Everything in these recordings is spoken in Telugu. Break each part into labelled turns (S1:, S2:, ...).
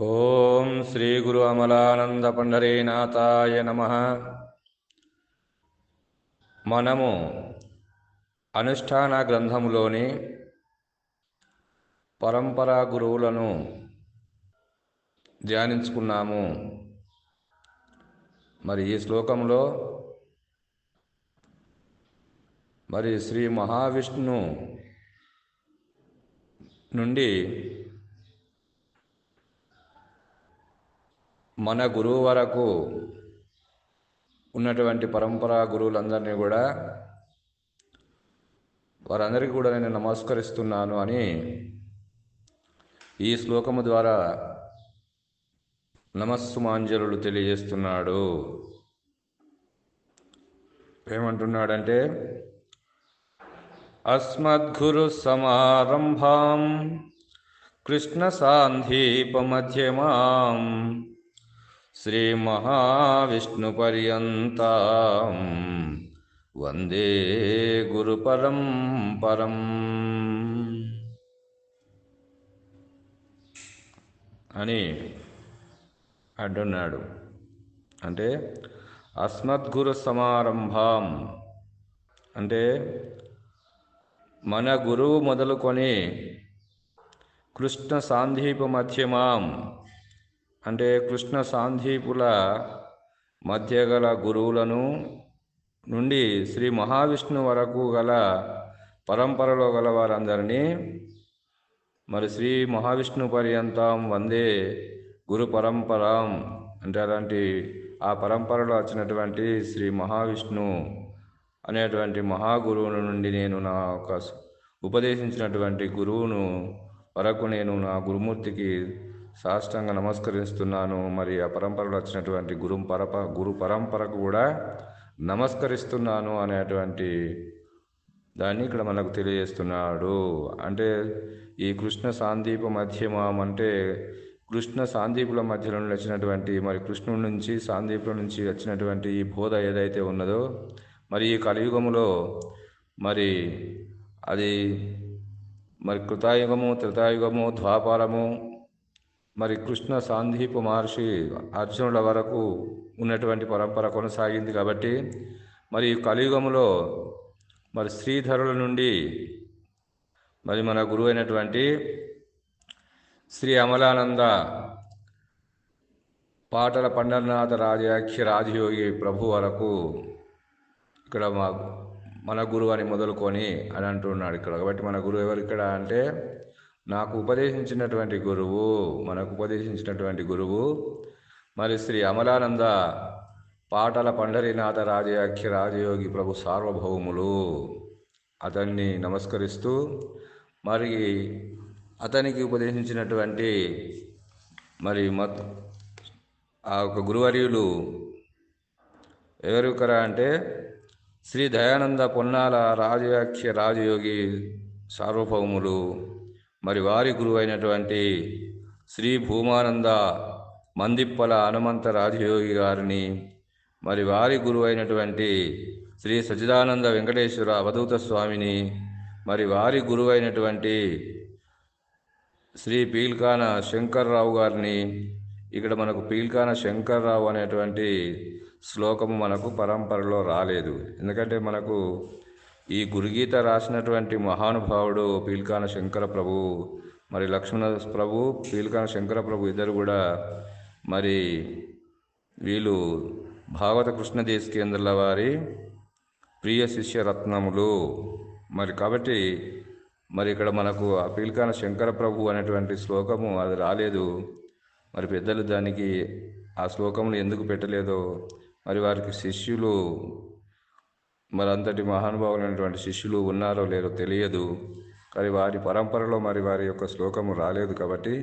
S1: ఓం శ్రీ గురు అమలానంద పండరీనాథాయ నమ. మనము అనుష్ఠాన గ్రంథములోని పరంపరా గురువులను ధ్యానించుకున్నాము. మరి ఈ శ్లోకంలో మరి శ్రీ మహావిష్ణు నుండి మన గురువు వరకు ఉన్నటువంటి పరంపరా గురువులందరినీ కూడా వారందరికీ కూడా నేను నమస్కరిస్తున్నాను అని ఈ శ్లోకము ద్వారా నమస్సుమాంజలుడు తెలియజేస్తున్నాడు. ఏమంటున్నాడంటే అస్మద్గురు సమారంభాం కృష్ణ సాంధీపమధ్యమాం శ్రీమహావిష్ణుపర్యంతం. వందే గురుపరంపరం అని అంటున్నాడు. అంటే అస్మద్గురు సమారంభం. అంటే మన గురువు మొదలుకొని కృష్ణ సాందీప మధ్యమాం. అంటే కృష్ణ సాంధీపుల మధ్య గల గురువులను నుండి శ్రీ మహావిష్ణు వరకు గల పరంపరలో గల వారందరినీ మరి శ్రీ మహావిష్ణు పర్యంతం వందే గురు పరంపరం అంటే అలాంటి ఆ పరంపరలో వచ్చినటువంటి శ్రీ మహావిష్ణు అనేటువంటి మహాగురువుల నుండి నేను నా ఒక ఉపదేశించినటువంటి గురువును వరకు నేను నా గురుమూర్తికి సాష్టంగా నమస్కరిస్తున్నాను. మరి ఆ పరంపరలో వచ్చినటువంటి గురు పరప గురు పరంపరకు కూడా నమస్కరిస్తున్నాను అనేటువంటి దాన్ని ఇక్కడ మనకు తెలియజేస్తున్నాడు. అంటే ఈ కృష్ణ సాందీప మధ్యమం అంటే కృష్ణ సాందీపుల మధ్యలో వచ్చినటువంటి మరి కృష్ణుడి నుంచి సాందీపుల నుంచి వచ్చినటువంటి ఈ బోధ ఏదైతే ఉన్నదో మరి ఈ కలియుగములో మరి అది మరి కృతాయుగము త్రితాయుగము ద్వాపారము మరి కృష్ణ సాందీపు మహర్షి అర్జునుల వరకు ఉన్నటువంటి పరంపర కొనసాగింది కాబట్టి మరి ఈ కలియుగములో మరి శ్రీధరుల నుండి మరి మన గురువు అయినటువంటి శ్రీ అమలానంద పాటల పండరనాథ రాజాఖ్య రాజయోగి ప్రభు వరకు ఇక్కడ మా మన గురువు అని మొదలుకొని అని అంటున్నాడు ఇక్కడ. కాబట్టి మన గురువు ఎవరు ఇక్కడ అంటే నాకు ఉపదేశించినటువంటి గురువు మనకు ఉపదేశించినటువంటి గురువు మరి శ్రీ అమలానంద పాటల పండరీనాథ రాజయాఖ్య రాజయోగి ప్రభు సార్వభౌములు. అతన్ని నమస్కరిస్తూ మరి అతనికి ఉపదేశించినటువంటి మరి మత్ ఆ యొక్క గురువర్యులు ఎవరికరా అంటే శ్రీ దయానంద పొన్నాల రాజయాఖ్య రాజయోగి సార్వభౌములు. మరి వారి గురువు అయినటువంటి శ్రీ భూమానంద మందిప్పల హనుమంత రాజయోగి గారిని మరి వారి గురువు అయినటువంటి శ్రీ సచిదానంద వెంకటేశ్వర అవధూత స్వామిని మరి వారి గురువు అయినటువంటి శ్రీ పీల్కాన శంకర్రావు గారిని ఇక్కడ మనకు పీల్కాన శంకర్రావు అనేటువంటి శ్లోకము మనకు పరంపరలో రాలేదు. ఎందుకంటే మనకు ఈ గురుగీత రాసినటువంటి మహానుభావుడు పీల్కాన శంకర ప్రభు మరి లక్ష్మణ ప్రభు పీల్కాన శంకర ప్రభు ఇద్దరు కూడా మరి వీళ్ళు భాగవత కృష్ణదేశ్ కేంద్రాల వారి ప్రియ శిష్య రత్నములు. మరి కాబట్టి మరి ఇక్కడ మనకు ఆ పీల్కాన శంకర ప్రభు అనేటువంటి శ్లోకము అది రాలేదు. మరి పెద్దలు దానికి ఆ శ్లోకములు ఎందుకు పెట్టలేదో మరి వారికి శిష్యులు మరి అంతటి మహానుభావులైనటువంటి శిష్యులు ఉన్నారో లేరో తెలియదు. కానీ వారి పరంపరలో మరి వారి యొక్క శ్లోకము రాలేదు కాబట్టి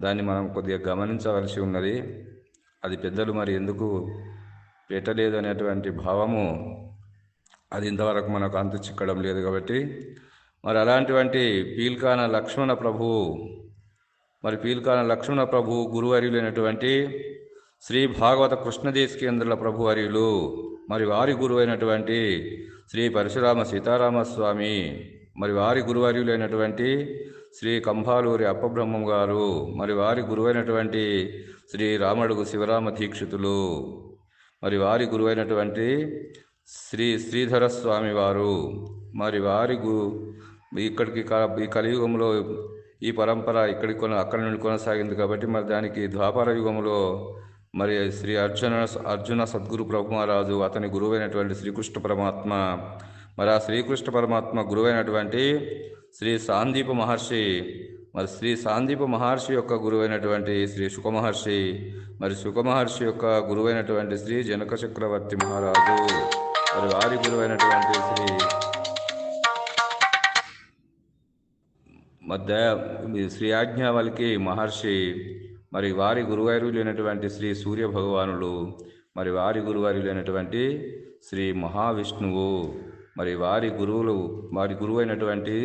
S1: దాన్ని మనం కొద్దిగా గమనించవలసి ఉన్నది. అది పెద్దలు మరి ఎందుకు పెట్టలేదు అనేటువంటి భావము అది ఇంతవరకు మనకు అంతు చిక్కడం లేదు కాబట్టి. మరి అలాంటివంటి పీల్కాన లక్ష్మణ ప్రభు మరి పీల్కాన లక్ష్మణ ప్రభు గురువర్యులైనటువంటి శ్రీ భాగవత కృష్ణదేశ్ కేంద్రుల ప్రభువర్యులు మరి వారి గురువు అయినటువంటి శ్రీ పరశురామ సీతారామస్వామి మరి వారి గురువర్యులైనటువంటి శ్రీ కంభాలూరి అప్పబ్రహ్మం గారు మరి వారి గురువైనటువంటి శ్రీ రామడుగు శివరామ దీక్షితులు మరి వారి గురువైనటువంటి శ్రీ శ్రీధర స్వామి వారు మరి వారి గు ఇక్కడికి క- ఈ కలియుగంలో ఈ పరంపర ఇక్కడికి కొన అక్కడి నుండి కొనసాగింది కాబట్టి మరి దానికి ద్వాపర యుగంలో మరి శ్రీ అర్జున అర్జున సద్గురు ప్రభుమహారాజు అతని గురువైనటువంటి శ్రీకృష్ణ పరమాత్మ మరి ఆ శ్రీకృష్ణ పరమాత్మ గురువైనటువంటి శ్రీ సాందీప మహర్షి మరి శ్రీ సాందీప మహర్షి యొక్క గురువైనటువంటి శ్రీ శుక మహర్షి మరి శుక మహర్షి యొక్క గురువైనటువంటి శ్రీ జనక చక్రవర్తి మహారాజు మరి వారి గురువైనటువంటి శ్రీ మధ్య శ్రీ ఆజ్ఞావల్కి మహర్షి మరి వారి గురువారులైనటువంటి శ్రీ సూర్య భగవానులు మరి వారి గురువారులైనటువంటి శ్రీ మహావిష్ణువు మరి వారి గురువులు వారి గురువైనటువంటి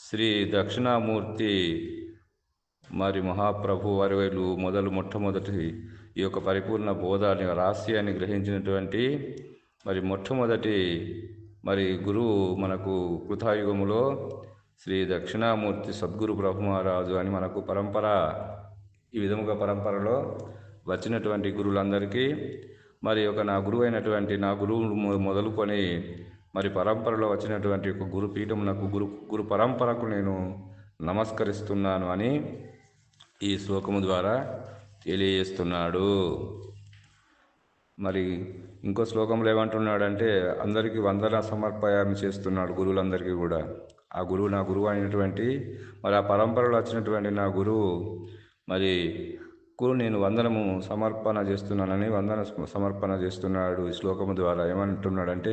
S1: శ్రీ దక్షిణామూర్తి మరి మహాప్రభు వారివైలు మొదలు మొట్టమొదటి ఈ యొక్క పరిపూర్ణ బోధాన్ని రహస్యాన్ని గ్రహించినటువంటి మరి మొట్టమొదటి మరి గురువు మనకు కృతాయుగములో శ్రీ దక్షిణామూర్తి సద్గురు ప్రభు మహారాజు అని మనకు పరంపర ఈ విధముగా పరంపరలో వచ్చినటువంటి గురువులందరికీ మరి ఒక నా గురువు అయినటువంటి నా గురువు మొదలుకొని మరి పరంపరలో వచ్చినటువంటి ఒక గురుపీఠం నాకు గురు గురు పరంపరకు నేను నమస్కరిస్తున్నాను అని ఈ శ్లోకము ద్వారా తెలియజేస్తున్నాడు. మరి ఇంకో శ్లోకంలో ఏమంటున్నాడంటే అందరికీ వందన సమర్పయామి చేస్తున్నాడు గురువులందరికీ కూడా. ఆ గురువు నా గురువు అయినటువంటి మరి ఆ పరంపరలో వచ్చినటువంటి నా గురువు మరి కు నేను వందనము సమర్పణ చేస్తున్నానని వందన సమర్పణ చేస్తున్నాడు ఈ శ్లోకము ద్వారా. ఏమంటున్నాడంటే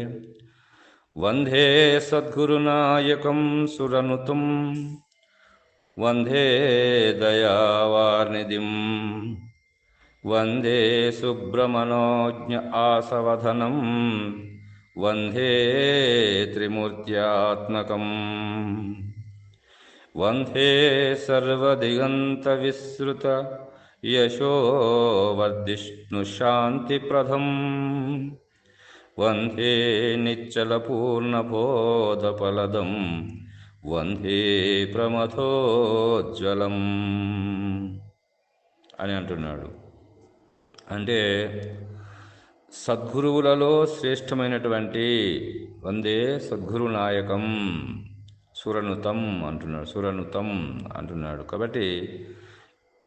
S1: వందే సద్గురునాయకం సురనుతం వందే దయావార్నిధిం వందే సుబ్రమణోజ్ఞ ఆసవధనం వందే త్రిమూర్త్యాత్మకం వందే సర్వదిగంతవిసృత యశోవర్ధిష్ణుశాంతిప్రదం వందే నిశ్చలపూర్ణబోధఫలదం వందే ప్రమథోజ్వలం అని అంటున్నాడు. అంటే సద్గురువులలో శ్రేష్టమైనటువంటి వందే సద్గురు నాయకం. సురనుతం అంటున్నాడు సురనుతం అంటున్నాడు. కాబట్టి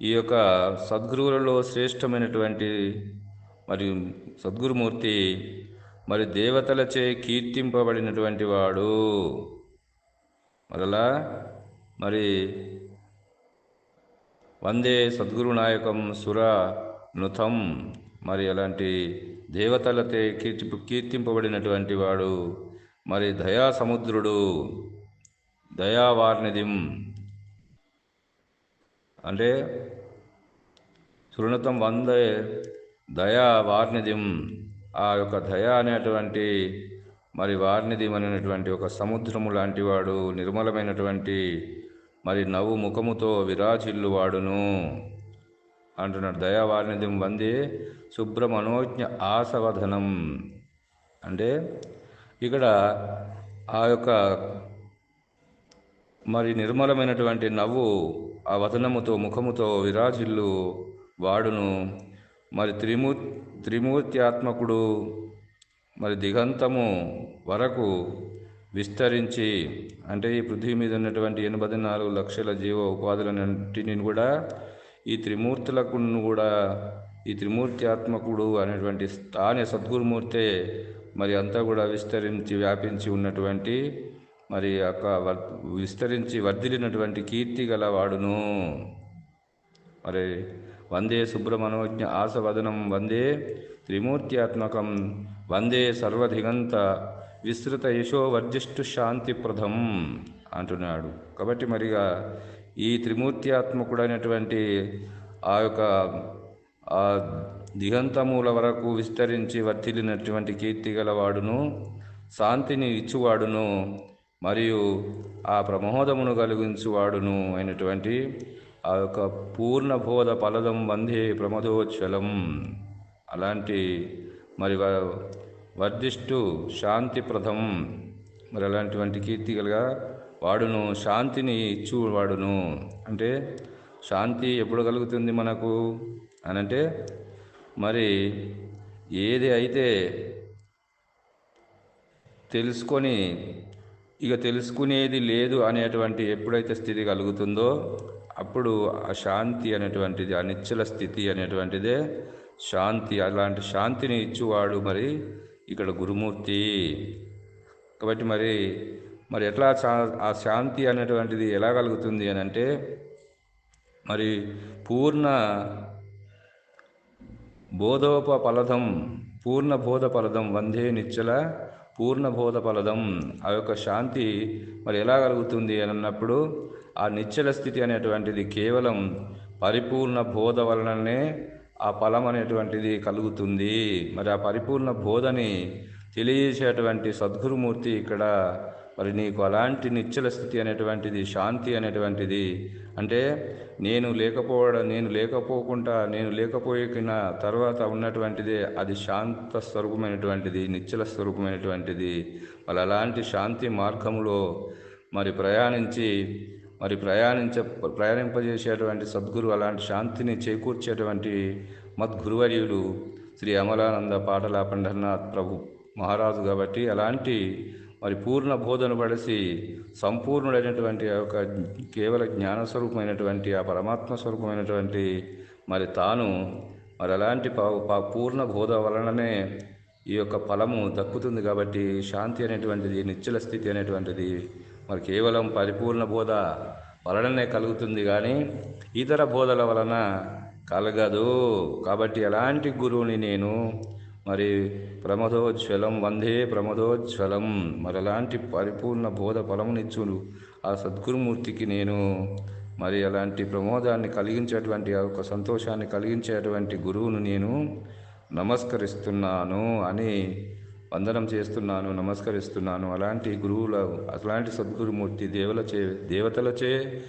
S1: ఈ యొక్క సద్గురువులలో శ్రేష్టమైనటువంటి మరియు సద్గురుమూర్తి మరి దేవతలచే కీర్తింపబడినటువంటి వాడు. మరలా మరి వందే సద్గురు నాయకం సుర నుతం మరి అలాంటి దేవతలతే కీర్తి కీర్తింపబడినటువంటి వాడు. మరి దయా సముద్రుడు దయావార్నిధిం. అంటే సురణతం వందే దయా వార్నిధిం ఆ యొక్క దయ అనేటువంటి మరి వార్నిధిం అనేటువంటి ఒక సముద్రము లాంటి వాడు నిర్మలమైనటువంటి మరి నవ్వు ముఖముతో విరాచిల్లు వాడును అంటున్నాడు. దయావార్నిధిం వందే శుభ్రమనోజ్ఞ ఆసవధనం అంటే ఇక్కడ ఆ యొక్క మరి నిర్మలమైనటువంటి నవ్వు ఆ వదనముతో ముఖముతో విరాజిల్లు వాడును. మరి త్రిమూ త్రిమూర్త్యాత్మకుడు మరి దిగంతము వరకు విస్తరించి అంటే ఈ పృథ్వీ మీద ఉన్నటువంటి ఎనభై నాలుగు లక్షల జీవ ఉపాధులన్నింటిని కూడా ఈ త్రిమూర్తులకు కూడా ఈ త్రిమూర్త్యాత్మకుడు అనేటువంటి తానే సద్గురుమూర్తే మరి అంతా కూడా విస్తరించి వ్యాపించి ఉన్నటువంటి మరి యొక్క విస్తరించి వర్ధిలినటువంటి కీర్తి గల వాడును మరి వందే సుబ్రహ్మణోజ్ఞ ఆసవదనం వందే త్రిమూర్త్యాత్మకం వందే సర్వధిగంత విస్తృత యశోవర్జిష్టు శాంతిప్రదం అంటున్నాడు. కాబట్టి మరిగా ఈ త్రిమూర్త్యాత్మకుడైనటువంటి ఆ యొక్క ఆ దిగంతముల వరకు విస్తరించి వర్తిల్లినటువంటి కీర్తి గలవాడును శాంతిని ఇచ్చువాడును మరియు ఆ ప్రమోదమును కలిగించువాడును అయినటువంటి ఆ యొక్క పూర్ణబోధ ఫలదం వందే ప్రమదోజ్వలం. అలాంటి మరి వ- వర్ధిష్టు శాంతిప్రదం. మరి అలాంటివంటి కీర్తి కలిగా వాడును శాంతిని ఇచ్చువాడును. అంటే శాంతి ఎప్పుడు కలుగుతుంది మనకు? అనంటే మరి ఏది అయితే తెలుసుకొని ఇక తెలుసుకునేది లేదు అనేటువంటి ఎప్పుడైతే స్థితి కలుగుతుందో అప్పుడు ఆ శాంతి అనేటువంటిది ఆ స్థితి అనేటువంటిదే శాంతి. అలాంటి శాంతిని ఇచ్చువాడు మరి ఇక్కడ గురుమూర్తి. కాబట్టి మరి మరి ఎట్లా శా- ఆ శాంతి అనేటువంటిది ఎలా కలుగుతుంది అని అంటే మరి పూర్ణ బోధోప ఫలదం పూర్ణ బోధ ఫలదం వందే నిచ్చల పూర్ణ బోధ ఫలదం ఆ యొక్క శాంతి మరి ఎలా కలుగుతుంది అని అన్నప్పుడు ఆ నిశ్చల స్థితి అనేటువంటిది కేవలం పరిపూర్ణ బోధ వలననే ఆ ఫలం అనేటువంటిది కలుగుతుంది. మరి ఆ పరిపూర్ణ బోధని తెలియజేసేటువంటి సద్గురుమూర్తి ఇక్కడ మరి నీకు అలాంటి నిశ్చల స్థితి అనేటువంటిది శాంతి అనేటువంటిది అంటే నేను లేకపోవడం నేను లేకపోకుండా నేను లేకపోయిన తర్వాత ఉన్నటువంటిదే అది శాంత స్వరూపమైనటువంటిది నిశ్చల స్వరూపమైనటువంటిది. వాళ్ళు అలాంటి శాంతి మార్గంలో మరి ప్రయాణించి మరి ప్రయాణించ ప్రయాణింపజేసేటువంటి సద్గురు అలాంటి శాంతిని చేకూర్చేటువంటి మద్గురువర్యులు శ్రీ అమలానంద పాటల పండర్నాథ్ ప్రభు మహారాజు కాబట్టి అలాంటి మరి పూర్ణ బోధన పడిసి సంపూర్ణుడైనటువంటి ఒక కేవల జ్ఞాన స్వరూపమైనటువంటి ఆ పరమాత్మ స్వరూపమైనటువంటి మరి తాను మరి అలాంటి ప- ప- పూర్ణ బోధ వలననే ఈ యొక్క ఫలము దక్కుతుంది కాబట్టి శాంతి అనేటువంటిది నిశ్చల స్థితి అనేటువంటిది మరి కేవలం పరిపూర్ణ బోధ వలననే కలుగుతుంది కానీ ఇతర బోధల వలన కలగదు. కాబట్టి ఎలాంటి గురువుని నేను మరి ప్రమదోజ్వలం వందే ప్రమదోజ్వలం. మరి అలాంటి పరిపూర్ణ బోధ ఫలమునిచ్చును ఆ సద్గురుమూర్తికి నేను. మరి అలాంటి ప్రమోదాన్ని కలిగించేటువంటి ఆ యొక్క సంతోషాన్ని కలిగించేటువంటి గురువును నేను నమస్కరిస్తున్నాను అని వందనం చేస్తున్నాను నమస్కరిస్తున్నాను. అలాంటి గురువుల అలాంటి సద్గురుమూర్తి దేవులచే దేవతలచే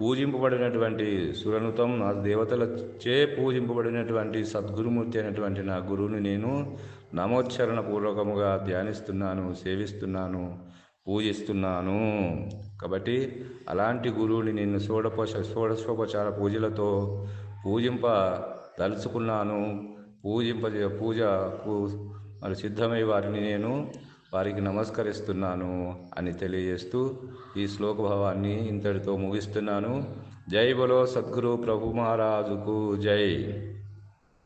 S1: పూజింపబడినటువంటి సురనుతం నా దేవతలచే పూజింపబడినటువంటి సద్గురుమూర్తి అయినటువంటి నా గురువుని నేను నామోచ్చరణ పూర్వకముగా ధ్యానిస్తున్నాను సేవిస్తున్నాను పూజిస్తున్నాను. కాబట్టి అలాంటి గురువుని నేను షోడపోష షోడశోపచార పూజలతో పూజింప దలుచుకున్నాను పూజింప పూజకు మరి సిద్ధమై వారిని నేను వారికి నమస్కరిస్తున్నాను అని తెలియజేస్తూ ఈ శ్లోక భావాన్ని ఇంతటితో ముగిస్తున్నాను. జై బలో సద్గురు ప్రభు మహారాజుకు జై.